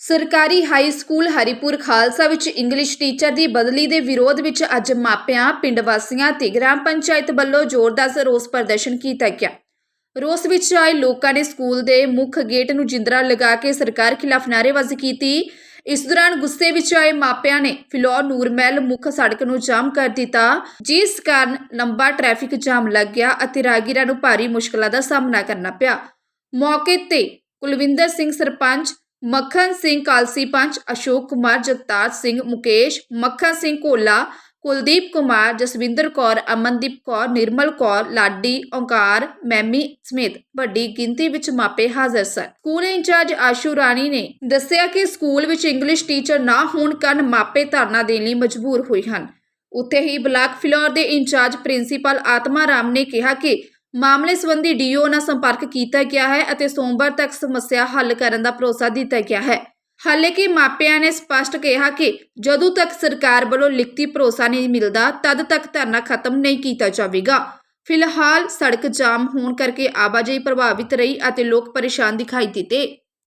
ਸਰਕਾਰੀ high school Haripur Khalsa ਵਿੱਚ English teacher ਦੀ ਬਦਲੀ ਦੇ ਵਿਰੋਧ ਵਿੱਚ ਅੱਜ ਮਾਪਿਆਂ, ਪਿੰਡ ਵਾਸੀਆਂ ਤੇ ਗ੍ਰਾਮ ਪੰਚਾਇਤ ਵੱਲੋਂ ਜ਼ੋਰਦਾਰ ਰੋਸ ਪ੍ਰਦਰਸ਼ਨ ਕੀਤਾ ਗਿਆ। ਰੋਸ ਵਿੱਚ ਆਏ ਲੋਕਾਂ ਨੇ ਸਕੂਲ ਦੇ ਮੁੱਖ ਗੇਟ ਨੂੰ ਜਿੰਦਰਾ ਲਗਾ ਕੇ ਸਰਕਾਰ ਖਿਲਾਫ ਨਾਅਰੇਬਾਜ਼ੀ ਕੀਤੀ। ਇਸ ਦੌਰਾਨ ਗੁੱਸੇ ਵਿੱਚ ਆਏ ਮਾਪਿਆਂ ਨੇ ਫਿਲੌਰ ਨੂਰਮਹਿਲ ਮੁੱਖ ਸੜਕ ਨੂੰ ਜਾਮ ਕਰ ਦਿੱਤਾ, ਜਿਸ ਕਾਰਨ ਲੰਬਾ ਟ੍ਰੈਫਿਕ ਜਾਮ ਲੱਗ ਗਿਆ ਅਤੇ ਰਾਹਗੀਰਾਂ ਨੂੰ ਭਾਰੀ ਮੁਸ਼ਕਲਾਂ ਦਾ ਸਾਹਮਣਾ ਕਰਨਾ ਪਿਆ। ਮੌਕੇ ਤੇ ਕੁਲਵਿੰਦਰ ਸਿੰਘ ਸਰਪੰਚ ਮੱਖਣ ਸਿੰਘ ਕਾਲਸੀ ਪੰਚ ਅਸ਼ੋਕ ਕੁਮਾਰ, ਜਗਤਾਰ ਸਿੰਘ ਮੁਕੇਸ਼, ਮੱਖਣ ਸਿੰਘ ਕੋਲਾ ਕੁਲਦੀਪ ਕੁਮਾਰ, ਜਸਵਿੰਦਰ ਕੌਰ, ਅਮਨਦੀਪ ਕੌਰ, ਨਿਰਮਲ ਕੌਰ, ਲਾਡੀ, ਓਂਕਾਰ, ਮੈਮੀ ਸਮੇਤ ਵੱਡੀ ਗਿਣਤੀ ਵਿੱਚ ਮਾਪੇ ਹਾਜ਼ਰ ਸਨ। ਸਕੂਲ ਇੰਚਾਰਜ ਆਸ਼ੂ ਰਾਣੀ ਨੇ ਦੱਸਿਆ ਕਿ ਸਕੂਲ ਵਿੱਚ ਇੰਗਲਿਸ਼ ਟੀਚਰ ਨਾ ਹੋਣ ਕਾਰਨ ਮਾਪੇ ਧਰਨਾ ਦੇਣ ਲਈ ਮਜਬੂਰ ਹੋਏ ਹਨ। ਉੱਥੇ ਹੀ ਬਲਾਕ ਫਿਲੌਰ ਦੇ ਇੰਚਾਰਜ ਪ੍ਰਿੰਸੀਪਲ ਆਤਮਾ ਰਾਮ ਨੇ ਕਿਹਾ ਕਿ ਮਾਮਲੇ ਸੰਬੰਧੀ ਡੀਓ ਨਾਲ ਸੰਪਰਕ ਕੀਤਾ ਗਿਆ ਹੈ ਅਤੇ ਸੋਮਵਾਰ ਤੱਕ ਸਮੱਸਿਆ ਹੱਲ ਕਰਨ ਦਾ ਭਰੋਸਾ ਦਿੱਤਾ ਗਿਆ ਹੈ। ਹਾਲਾਂਕਿ ਮਾਪਿਆਂ ਨੇ ਸਪਸ਼ਟ ਕਿਹਾ ਕਿ ਜਦੋਂ ਤੱਕ ਸਰਕਾਰ ਵੱਲੋਂ ਲਿਖਤੀ ਭਰੋਸਾ ਨਹੀਂ ਮਿਲਦਾ, ਤਦ ਤੱਕ ਧਰਨਾ ਖਤਮ ਨਹੀਂ ਕੀਤਾ ਜਾਵੇਗਾ। ਫਿਲਹਾਲ ਸੜਕ ਜਾਮ ਹੋਣ ਕਰਕੇ ਆਵਾਜਾਈ ਪ੍ਰਭਾਵਿਤ ਰਹੀ ਅਤੇ ਲੋਕ ਪਰੇਸ਼ਾਨ ਦਿਖਾਈ ਦਿੱਤੇ।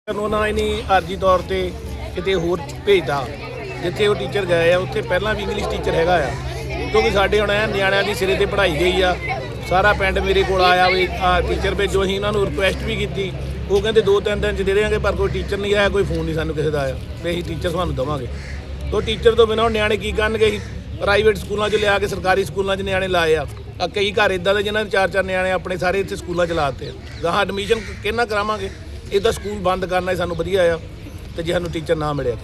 ਉਹਨਾਂ ਨੇ ਨਹੀਂ ਤੌਰ ਤੇ ਕਿਤੇ ਹੋਰ ਭੇਜਦਾ, ਜਿੱਥੇ ਉਹ ਟੀਚਰ ਗਏ ਆ, ਉੱਥੇ ਪਹਿਲਾਂ ਵੀ ਇੰਗਲਿਸ਼ ਟੀਚਰ ਹੈਗਾ ਆ। ਕਿਉਂਕਿ ਸਾਡੇ ਹੁਣ ਨਿਆਣਿਆਂ ਦੀ ਸਿਰੇ ਤੇ ਪੜ੍ਹਾਈ ਗਈ ਆ ਸਾਰਾ ਪਿੰਡ ਮੇਰੇ ਕੋਲ ਆਇਆ ਵੀ, ਆ ਟੀਚਰ ਭੇਜੋ, ਅਸੀਂ ਇਹਨਾਂ ਨੂੰ ਰਿਕੁਐਸਟ ਵੀ ਕੀਤੀ। ਉਹ ਕਹਿੰਦੇ ਦੋ ਤਿੰਨ ਦਿਨ ਚ ਦੇ ਦੇਵਾਂਗੇ ਪਰ ਕੋਈ ਟੀਚਰ ਨਹੀਂ ਆਇਆ, ਕੋਈ ਫੋਨ ਨਹੀਂ ਸਾਨੂੰ ਕਿਸੇ ਦਾ ਆਇਆ। ਵੀ ਅਸੀਂ ਟੀਚਰ ਤੁਹਾਨੂੰ ਦੇਵਾਂਗੇ। ਤੋ ਟੀਚਰ ਤੋਂ ਬਿਨਾਂ ਉਹ ਨਿਆਣੇ ਕੀ ਕਰਨਗੇ, ਅਸੀਂ ਪ੍ਰਾਈਵੇਟ ਸਕੂਲਾਂ 'ਚ ਲਿਆ ਕੇ ਸਰਕਾਰੀ ਸਕੂਲਾਂ 'ਚ ਨਿਆਣੇ ਲਾਏ ਆ। ਆ ਕਈ ਘਰ ਇਦਾਂ ਦੇ ਜਿਨ੍ਹਾਂ ਦੇ ਚਾਰ ਚਾਰ ਨਿਆਣੇ ਆਪਣੇ ਸਾਰੇ ਇੱਥੇ ਸਕੂਲਾਂ 'ਚ ਲਾਤੇ ਆ। ਗਾਹਾਂ ਐਡਮਿਸ਼ਨ ਕਿੰਨਾ ਕਰਾਵਾਂਗੇ? ਇਹਦਾ ਸਕੂਲ ਬੰਦ ਕਰਨਾ ਹੀ ਸਾਨੂੰ ਵਧੀਆ ਆ। ਤੇ ਜੇ ਸਾਨੂੰ ਟੀਚਰ ਨਾ ਮਿਲਿਆ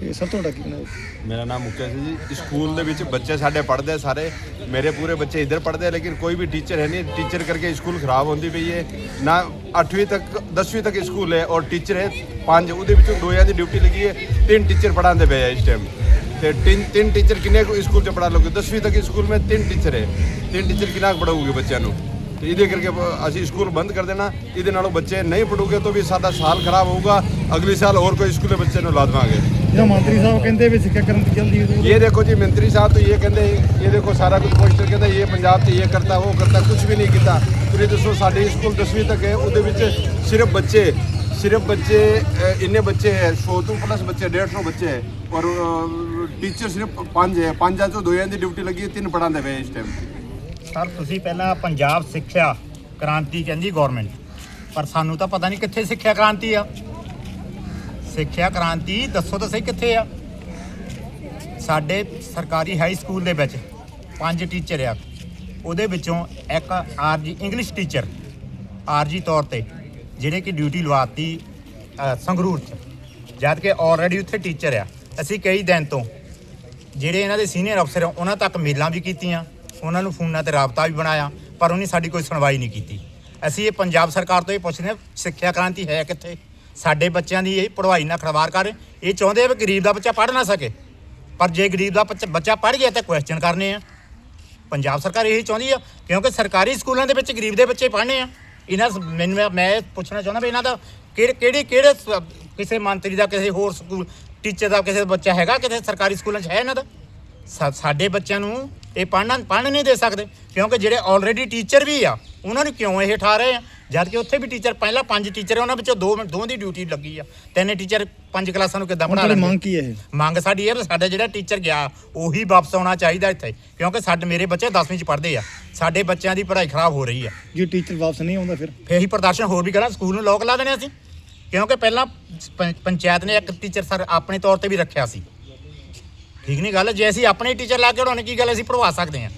ਤਾਂ। ਤੇ ਸਰ, ਤੁਹਾਡਾ ਕੀ ਨਾਮ? ਮੇਰਾ ਨਾਮ ਮੁਕੇਸ਼ ਹੈ ਜੀ। ਸਕੂਲ ਦੇ ਵਿੱਚ ਬੱਚੇ ਸਾਡੇ ਪੜ੍ਹਦੇ ਆ ਸਾਰੇ। ਮੇਰੇ ਪੂਰੇ ਬੱਚੇ ਇੱਧਰ ਪੜ੍ਹਦੇ ਆ, ਲੇਕਿਨ ਕੋਈ ਵੀ ਟੀਚਰ ਹੈ ਨਹੀਂ। ਟੀਚਰ ਕਰਕੇ ਸਕੂਲ ਖਰਾਬ ਹੁੰਦੀ ਪਈ ਹੈ। ਨਾ 8ਵੀਂ ਤੱਕ 10ਵੀਂ ਤੱਕ ਸਕੂਲ ਹੈ ਔਰ ਟੀਚਰ ਹੈ ਪੰਜ। ਉਹਦੇ ਵਿੱਚੋਂ ਦੋਆਂ ਦੀ ਡਿਊਟੀ ਲੱਗੀ ਹੈ। ਤਿੰਨ ਟੀਚਰ ਪੜ੍ਹਾਉਂਦੇ ਪਏ ਆ ਇਸ ਟਾਈਮ ਤੇ ਤਿੰਨ ਤਿੰਨ ਟੀਚਰ ਕਿੰਨੇ ਕੁ ਸਕੂਲ 'ਚ ਪੜ੍ਹਾ ਲੋਗੇ 10ਵੀਂ ਤੱਕ ਸਕੂਲ ਵਿੱਚ ਤਿੰਨ ਟੀਚਰ ਹੈ। ਤਿੰਨ ਟੀਚਰ ਕਿੰਨਾ ਕੁ ਪੜਾਉਗੇ ਬੱਚਿਆਂ ਨੂੰ? ਤੇ ਇਹਦੇ ਕਰਕੇ ਅਸੀਂ ਸਕੂਲ ਬੰਦ ਕਰ ਦੇਣਾ। ਇਹਦੇ ਨਾਲੋਂ ਬੱਚੇ ਨਹੀਂ ਪੜੂਗੇ ਤਾਂ ਵੀ ਸਾਡਾ ਸਾਲ ਖਰਾਬ ਹੋਊਗਾ। ਅਗਲੇ ਸਾਲ ਹੋਰ ਕੋਈ ਸਕੂਲੇ ਬੱਚੇ ਨੂੰ ਲਾ ਦੇਵਾਂਗੇ। ਜਿਹੜਾ ਮੰਤਰੀ ਸਾਹਿਬ ਕਹਿੰਦੇ ਵੀ ਸਿੱਖਿਆ ਕਰਨ ਦੀ ਜਲਦੀ ये देखो जी मंत्री साहब तो ये कहते ये देखो सारा कुछ पोस्टर कहते ये पंजाब से ये करता वो करता कुछ भी नहीं ਕੀਤਾ ਤੁਸੀਂ ਦੱਸੋ ਸਾਡੇ ਸਕੂਲ 10ਵੀਂ ਤੱਕ ਹੈ ਉਹਦੇ ਵਿੱਚ ਸਿਰਫ ਬੱਚੇ ਸਿਰਫ ਬੱਚੇ ਅ, ਇੰਨੇ ਬੱਚੇ ਹੈ 100 ਤੋਂ ਪਲੱਸ ਬੱਚੇ 150 ਬੱਚੇ ਹੈ ਔਰ ਟੀਚਰ ਸਿਰਫ ਪੰਜ ਹੈ ਪੰਜਾਂ ਚੋਂ ਦੋਆਂ ਦੀ ਡਿਊਟੀ ਲੱਗੀ ਹੈ ਤਿੰਨ ਪੜਾਉਂਦੇ ਪਏ ਇਸ ਟਾਈਮ ਸਰ ਤੁਸੀਂ ਪਹਿਲਾਂ ਪੰਜਾਬ ਸਿੱਖਿਆ ਕ੍ਰਾਂਤੀ ਕਹਿੰਦੀ ਗਵਰਨਮੈਂਟ ਪਰ ਸਾਨੂੰ ਤਾਂ ਪਤਾ ਨਹੀਂ ਕਿੱਥੇ ਸਿੱਖਿਆ ਕ੍ਰਾਂਤੀ ਆ ਸਿੱਖਿਆ ਕ੍ਰਾਂਤੀ, ਦੱਸੋ ਤਾਂ ਸਹੀ ਕਿੱਥੇ ਆ? ਸਾਡੇ ਸਰਕਾਰੀ ਹਾਈ ਸਕੂਲ ਦੇ ਵਿੱਚ ਪੰਜ ਟੀਚਰ ਆ। ਉਹਦੇ ਵਿੱਚੋਂ ਇੱਕ ਆਰਜੀ ਇੰਗਲਿਸ਼ ਟੀਚਰ ਆਰਜੀ ਤੌਰ ਤੇ ਜਿਹੜੇ ਕਿ ਡਿਊਟੀ ਲਵਾਤੀ ਸੰਗਰੂਰ ਚ। ਜਦ ਕਿ ਆਲਰੇਡੀ ਉੱਥੇ ਟੀਚਰ ਆ। ਅਸੀਂ ਕਈ ਦਿਨ ਤੋਂ ਜਿਹੜੇ ਇਹਨਾਂ ਦੇ ਸੀਨੀਅਰ ਅਫਸਰ ਆ, ਉਹਨਾਂ ਤੱਕ ਮੇਲਾਂ ਵੀ ਕੀਤੀਆਂ, ਉਹਨਾਂ ਨੂੰ ਫੋਨਾਂ ਤੇ ਰਾਬਤਾ ਵੀ ਬਣਾਇਆ, ਪਰ ਉਹਨੇ ਸਾਡੀ ਕੋਈ ਸੁਣਵਾਈ ਨਹੀਂ ਕੀਤੀ। ਅਸੀਂ ਇਹ ਪੰਜਾਬ ਸਰਕਾਰ ਤੋਂ ਇਹ ਪੁੱਛਦੇ ਹਾਂ, ਸਿੱਖਿਆ ਕ੍ਰਾਂਤੀ ਹੈ ਕਿੱਥੇ? ਸਾਡੇ ਬੱਚਿਆਂ ਦੀ ਇਹ ਪੜ੍ਹਾਈ ਨਾਲ ਖੜਵਾਰ ਕਰ, ਇਹ ਚਾਹੁੰਦੇ ਆ ਵੀ ਗਰੀਬ ਦਾ ਬੱਚਾ ਪੜ੍ਹ ਨਾ ਸਕੇ। ਪਰ ਜੇ ਗਰੀਬ ਦਾ ਬੱਚਾ- ਬੱਚਾ ਪੜ੍ਹ ਗਿਆ ਤਾਂ ਕੁਐਸਚਨ ਕਰਨੇ ਆ। ਪੰਜਾਬ ਸਰਕਾਰ ਇਹੀ ਚਾਹੁੰਦੀ ਆ, ਕਿਉਂਕਿ ਸਰਕਾਰੀ ਸਕੂਲਾਂ ਦੇ ਵਿੱਚ ਗਰੀਬ ਦੇ ਬੱਚੇ ਪੜ੍ਹਨੇ ਆ। ਇਹਨਾਂ ਸ- ਮੈਨੂੰ ਮੈਂ- ਮੈਂ ਇਹ ਪੁੱਛਣਾ ਚਾਹੁੰਦਾ ਵੀ ਇਹਨਾਂ ਦਾ ਕਿਹੜੇ ਕਿਹੜੇ ਕਿਹੜੇ ਸ- ਕਿਸੇ ਮੰਤਰੀ ਦਾ, ਕਿਸੇ ਹੋਰ ਸਕੂਲ ਟੀਚਰ ਦਾ ਕਿਸੇ ਦਾ ਬੱਚਾ ਹੈਗਾ, ਕਿਸੇ ਸਰਕਾਰੀ ਸਕੂਲਾਂ 'ਚ ਹੈ ਇਹਨਾਂ ਦਾ? ਸਾ- ਸਾਡੇ ਬੱਚਿਆਂ ਨੂੰ ਇਹ ਪੜ੍ਹਨਾ, ਪੜ੍ਹਨ ਨਹੀਂ ਦੇ ਸਕਦੇ, ਕਿਉਂਕਿ ਜਿਹੜੇ ਆਲਰੇਡੀ ਟੀਚਰ ਵੀ ਆ, ਉਹਨਾਂ ਨੂੰ ਕਿਉਂ ਇਹ ਠਾ ਰਹੇ ਆ? ਜਦ ਕਿ ਉੱਥੇ ਵੀ ਟੀਚਰ ਪਹਿਲਾਂ ਪੰਜ ਟੀਚਰ ਉਹਨਾਂ ਵਿੱਚੋਂ ਦੋ ਦੋ ਦੀ ਡਿਊਟੀ ਲੱਗੀ ਆ। ਤਿੰਨ ਟੀਚਰ ਪੰਜ ਕਲਾਸਾਂ ਨੂੰ ਕਿੱਦਾਂ ਪੜ੍ਹਾ ਲੈਣਗੇ ਮੰਗ ਕੀ ਹੈ ਇਹ? ਮੰਗ ਸਾਡੀ ਇਹ ਵੀ ਸਾਡਾ ਜਿਹੜਾ ਟੀਚਰ ਗਿਆ ਉਹੀ ਵਾਪਸ ਆਉਣਾ ਚਾਹੀਦਾ ਇੱਥੇ। ਕਿਉਂਕਿ ਸਾਡੇ ਮੇਰੇ ਬੱਚੇ 10ਵੀਂ ਚ ਪੜ੍ਹਦੇ ਆ। ਸਾਡੇ ਬੱਚਿਆਂ ਦੀ ਪੜ੍ਹਾਈ ਖਰਾਬ ਹੋ ਰਹੀ ਆ। ਜੇ ਟੀਚਰ ਵਾਪਸ ਨਹੀਂ ਆਉਂਦਾ ਫਿਰ? ਫੇਰ ਹੀ ਪ੍ਰਦਰਸ਼ਨ ਹੋਰ ਵੀ ਕਰਾਂ ਸਕੂਲ ਨੂੰ ਲੋਕ ਲਾ ਦੇਣੇ ਅਸੀਂ। ਕਿਉਂਕਿ ਪਹਿਲਾਂ ਪੰ- ਪੰਚਾਇਤ ਨੇ ਇੱਕ ਟੀਚਰ ਸਰ ਆਪਣੇ ਤੌਰ ਤੇ ਵੀ ਰੱਖਿਆ ਸੀ। ਠੀਕ ਨਹੀਂ ਗੱਲ? ਜੇ ਅਸੀਂ ਆਪਣੇ ਟੀਚਰ ਲਾ ਕੇ ਉਡਾਉਣੇ ਕੀ ਗੱਲ ਅਸੀਂ ਪੜਵਾ ਸਕਦੇ ਹਾਂ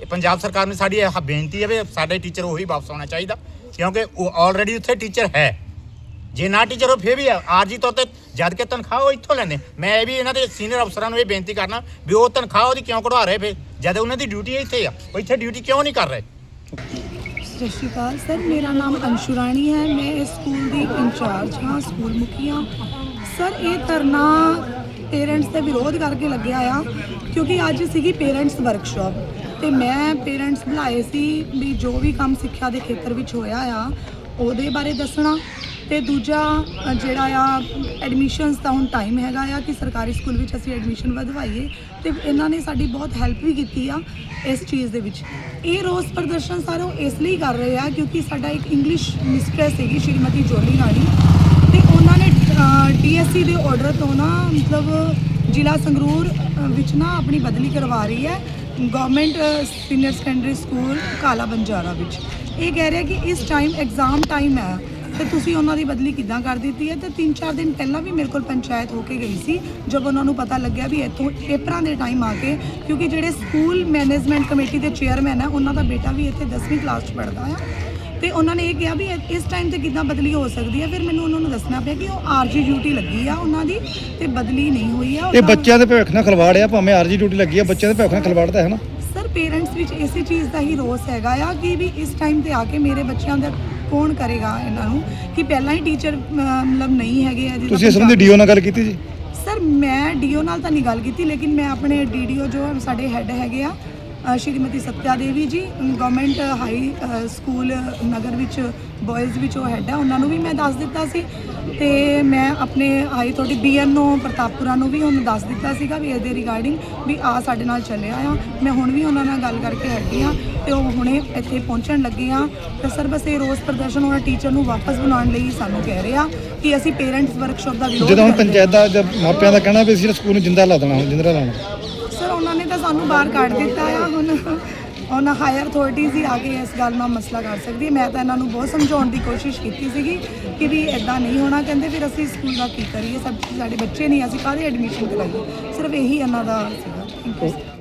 ਇਹ ਪੰਜਾਬ ਸਰਕਾਰ ਨੂੰ ਸਾਡੀ ਇਹ ਬੇਨਤੀ ਹੈ ਵੀ ਸਾਡੇ ਟੀਚਰ ਉਹੀ ਵਾਪਸ ਆਉਣਾ ਚਾਹੀਦਾ, ਕਿਉਂਕਿ ਉਹ ਆਲਰੇਡੀ ਉੱਥੇ ਟੀਚਰ ਹੈ। ਜੇ ਨਾ ਟੀਚਰ ਹੋ ਫੇਰ ਵੀ ਆਰਜੀ ਤੌਰ ਤੇ ਜਦ ਕਿ ਤਨਖਾਹ ਉਹ ਇੱਥੋਂ ਲੈਂਦੇ। ਮੈਂ ਵੀ ਇਹਨਾਂ ਦੇ ਸੀਨੀਅਰ ਅਫਸਰਾਂ ਨੂੰ ਇਹ ਬੇਨਤੀ ਕਰਨਾ ਵੀ ਉਹ ਤਨਖਾਹ ਉਹਦੀ ਕਿਉਂ ਕਢਵਾ ਰਹੇ ਫੇ ਜਦ ਉਹਨਾਂ ਦੀ ਡਿਊਟੀ ਇੱਥੇ ਆ, ਉਹ ਇੱਥੇ ਡਿਊਟੀ ਕਿਉਂ ਨਹੀਂ ਕਰ ਰਹੇ? ਸਤਿ ਸ਼੍ਰੀ ਅਕਾਲ ਸਰ, ਮੇਰਾ ਨਾਮ ਅੰਸ਼ੂ ਰਾਣੀ ਹੈ। ਮੈਂ ਇਸ ਸਕੂਲ ਦੀ ਇੰਚਾਰਜ ਹਾਂ, ਸਕੂਲ ਮੁਖੀ ਹਾਂ। ਸਰ, ਇਹ ਧਰਨਾ ਪੇਰੈਂਟਸ ਦੇ ਵਿਰੋਧ ਕਰਕੇ ਲੱਗਿਆ ਆ, ਕਿਉਂਕਿ ਅੱਜ ਸੀਗੀ ਪੇਰੈਂਟਸ ਵਰਕਸ਼ਾਪ ਤੇ ਮੈਂ ਪੇਰੈਂਟਸ ਬੁਲਾਏ ਸੀ ਵੀ ਜੋ ਵੀ ਕੰਮ ਸਿੱਖਿਆ ਦੇ ਖੇਤਰ ਵਿੱਚ ਹੋਇਆ ਆ, ਉਹਦੇ ਬਾਰੇ ਦੱਸਣਾ। ਤੇ ਦੂਜਾ ਜਿਹੜਾ ਆ ਐਡਮਿਸ਼ਨਸ ਦਾ ਹੁਣ ਟਾਈਮ ਹੈਗਾ ਆ ਕਿ ਸਰਕਾਰੀ ਸਕੂਲ ਵਿੱਚ ਅਸੀਂ ਐਡਮਿਸ਼ਨ ਵਧਵਾਈਏ ਤੇ ਇਹਨਾਂ ਨੇ ਸਾਡੀ ਬਹੁਤ ਹੈਲਪ ਵੀ ਕੀਤੀ ਆ ਇਸ ਚੀਜ਼ ਦੇ ਵਿੱਚ। ਇਹ ਰੋਸ ਪ੍ਰਦਰਸ਼ਨ ਸਾਰੇ ਉਹ ਇਸ ਲਈ ਕਰ ਰਹੇ ਆ ਕਿਉਂਕਿ ਸਾਡਾ ਇੱਕ ਇੰਗਲਿਸ਼ ਮਿਸਟਰੈਸ ਹੈਗੀ ਸ਼੍ਰੀਮਤੀ ਜੋਲੀ ਰਾਣੀ ਤੇ ਉਹਨਾਂ ਨੇ ਡੀ ਸੀਬੀਐਸਈ ਦੇ ਆਰਡਰ ਤੋਂ ਨਾ ਮਤਲਬ ਜ਼ਿਲ੍ਹਾ ਸੰਗਰੂਰ ਵਿੱਚ ਨਾ ਆਪਣੀ ਬਦਲੀ ਕਰਵਾ ਰਹੀ ਹੈ ਗਵਰਨਮੈਂਟ ਸੀਨੀਅਰ ਸੈਕੰਡਰੀ ਸਕੂਲ ਕਾਲਾ ਬੰਜਾਰਾ ਵਿੱਚ। ਇਹ ਕਹਿ ਰਿਹਾ ਕਿ ਇਸ ਟਾਈਮ ਐਗਜ਼ਾਮ ਟਾਈਮ ਹੈ, ਤੇ ਤੁਸੀਂ ਉਹਨਾਂ ਦੀ ਬਦਲੀ ਕਿੱਦਾਂ ਕਰ ਦਿੱਤੀ ਹੈ? ਤੇ 3-4 ਦਿਨ ਪਹਿਲਾਂ ਵੀ ਮੇਰੇ ਕੋਲ ਪੰਚਾਇਤ ਹੋ ਕੇ ਗਈ ਸੀ, ਜਦ ਉਹਨਾਂ ਨੂੰ ਪਤਾ ਲੱਗਿਆ ਵੀ ਇੱਥੋਂ ਪੇਪਰਾਂ ਦੇ ਟਾਈਮ ਆ ਕੇ, ਕਿਉਂਕਿ ਜਿਹੜੇ ਸਕੂਲ ਮੈਨੇਜਮੈਂਟ ਕਮੇਟੀ ਦੇ ਚੇਅਰਮੈਨ ਹੈ, ਉਹਨਾਂ ਦਾ ਬੇਟਾ ਵੀ ਇੱਥੇ 10ਵੀਂ ਕਲਾਸ 'ਚ ਪੜ੍ਹਦਾ ਆ। ਤੇ ਉਹਨਾਂ ਨੇ ਇਹ ਕਿਹਾ ਵੀ ਇਸ ਟਾਈਮ ਤੇ ਕਿੱਦਾਂ ਬਦਲੀ ਹੋ ਸਕਦੀ ਹੈ? ਫਿਰ ਮੈਨੂੰ ਉਹਨਾਂ ਨੂੰ ਦੱਸਣਾ ਪਿਆ ਕਿ ਉਹ ਆਰਜੀ ਡਿਊਟੀ ਲੱਗੀ ਆ ਉਹਨਾਂ ਦੀ ਤੇ ਬਦਲੀ ਨਹੀਂ ਹੋਈ ਆ। ਇਹ ਬੱਚਿਆਂ ਦੇ ਭਵਿੱਖ ਨਾਲ ਖਿਲਵਾੜ ਆ ਭਾਵੇਂ ਆਰਜੀ ਡਿਊਟੀ ਲੱਗੀ ਆ ਬੱਚਿਆਂ ਦੇ ਭਵਿੱਖ ਨਾਲ ਖਿਲਵਾੜ ਤਾਂ ਹੈ ਨਾ? ਸਰ ਪੇਰੈਂਟਸ ਵਿੱਚ ਇਸੇ ਚੀਜ਼ ਦਾ ਹੀ ਰੋਸ ਹੈਗਾ ਆ ਕਿ ਵੀ ਇਸ ਟਾਈਮ ਤੇ ਆ ਕੇ ਮੇਰੇ ਬੱਚਿਆਂ ਦਾ ਕੌਣ ਕਰੇਗਾ ਇਹਨਾਂ ਨੂੰ? ਕਿ ਪਹਿਲਾਂ ਹੀ ਟੀਚਰ ਮਤਲਬ ਨਹੀਂ ਹੈਗੇ ਆ ਤੁਸੀਂ ਇਸ ਸੰਬੰਧੀ ਡੀਓ ਨਾਲ ਗੱਲ ਕੀਤੀ ਜੀ? ਸਰ ਮੈਂ ਡੀਓ ਨਾਲ ਤਾਂ ਨਹੀਂ ਗੱਲ ਕੀਤੀ ਲੇਕਿਨ ਮੈਂ ਆਪਣੇ ਡੀਡੀਓ ਜੋ ਸਾਡੇ ਹੈੱਡ ਹੈਗੇ ਆ ਸ਼੍ਰੀਮਤੀ ਸਤਿਆ Devi ji government high school ਨਗਰ ਵਿੱਚ ਬॉयਜ਼ ਵਿੱਚ ਉਹ ਹੈੱਡ ਹੈ ਉਹਨਾਂ ਨੂੰ ਵੀ ਮੈਂ ਦੱਸ ਦਿੱਤਾ ਸੀ ਤੇ ਮੈਂ ਆਪਣੇ ਹਾਈ ਤੁਹਾਡੀ ਬੀਐਨਓ ਪ੍ਰਤਾਪਪੁਰਾ ਨੂੰ ਵੀ ਉਹਨੂੰ ਦੱਸ ਦਿੱਤਾ ਸੀਗਾ ਵੀ ਇਹਦੇ ਰਿਗਾਰਡਿੰਗ ਵੀ ਆ ਸਾਡੇ ਨਾਲ ਚੱਲਿਆ ਆ ਮੈਂ ਹੁਣ ਵੀ ਉਹਨਾਂ ਨਾਲ ਗੱਲ ਕਰਕੇ ਹੈਗੀ ਆ ਤੇ ਉਹ ਹੁਣੇ ਇੱਥੇ ਪਹੁੰਚਣ ਲੱਗੇ ਆ ਤੇ ਸਰ ਬਸ ਇਹ ਰੋਸ ਪ੍ਰਦਰਸ਼ਨ ਉਹਨਾਂ ਟੀਚਰ ਨੂੰ ਵਾਪਸ ਬਣਾਉਣ ਲਈ ਸਾਨੂੰ ਕਹਿ ਰਹੇ ਆ ਕਿ ਅਸੀਂ ਪੇਰੈਂਟਸ ਵਰਕਸ਼ਾਪ ਦਾ ਵਿਰੋਧ ਜਦੋਂ। ਪੰਚਾਇਤ ਦਾ ਮਾਪਿਆਂ ਦਾ ਕਹਿਣਾ ਵੀ ਅਸੀਂ ਸਕੂਲ ਨੂੰ ਜਿੰਦਾ ਲਾ ਦੇਣਾ ਹੁਣ ਜਿੰਦਰਾ ਸਰ ਉਹਨਾਂ ਨੇ ਤਾਂ ਸਾਨੂੰ ਬਾਹਰ ਕੱਢ ਦਿੱਤਾ ਆ। ਹੁਣ ਉਹਨਾਂ ਹਾਇਰ ਅਥਾਰਟੀਜ਼ ਹੀ ਆ ਕੇ ਇਸ ਗੱਲ ਨਾਲ ਮਸਲਾ ਕਰ ਸਕਦੀ ਹੈ। ਮੈਂ ਤਾਂ ਇਹਨਾਂ ਨੂੰ ਬਹੁਤ ਸਮਝਾਉਣ ਦੀ ਕੋਸ਼ਿਸ਼ ਕੀਤੀ ਸੀਗੀ ਕਿ ਵੀ ਐਦਾਂ ਨਹੀਂ ਹੋਣਾ। ਕਹਿੰਦੇ ਫਿਰ ਅਸੀਂ ਸਕੂਲ ਦਾ ਕੀ ਕਰੀਏ? ਸਭ ਸਾਡੇ ਬੱਚੇ ਨਹੀਂ, ਅਸੀਂ ਕਾਹਦੇ ਐਡਮਿਸ਼ਨ ਕਰਾਈਏ? ਸਿਰਫ ਇਹੀ ਇਹਨਾਂ ਦਾ ਸੀਗਾ।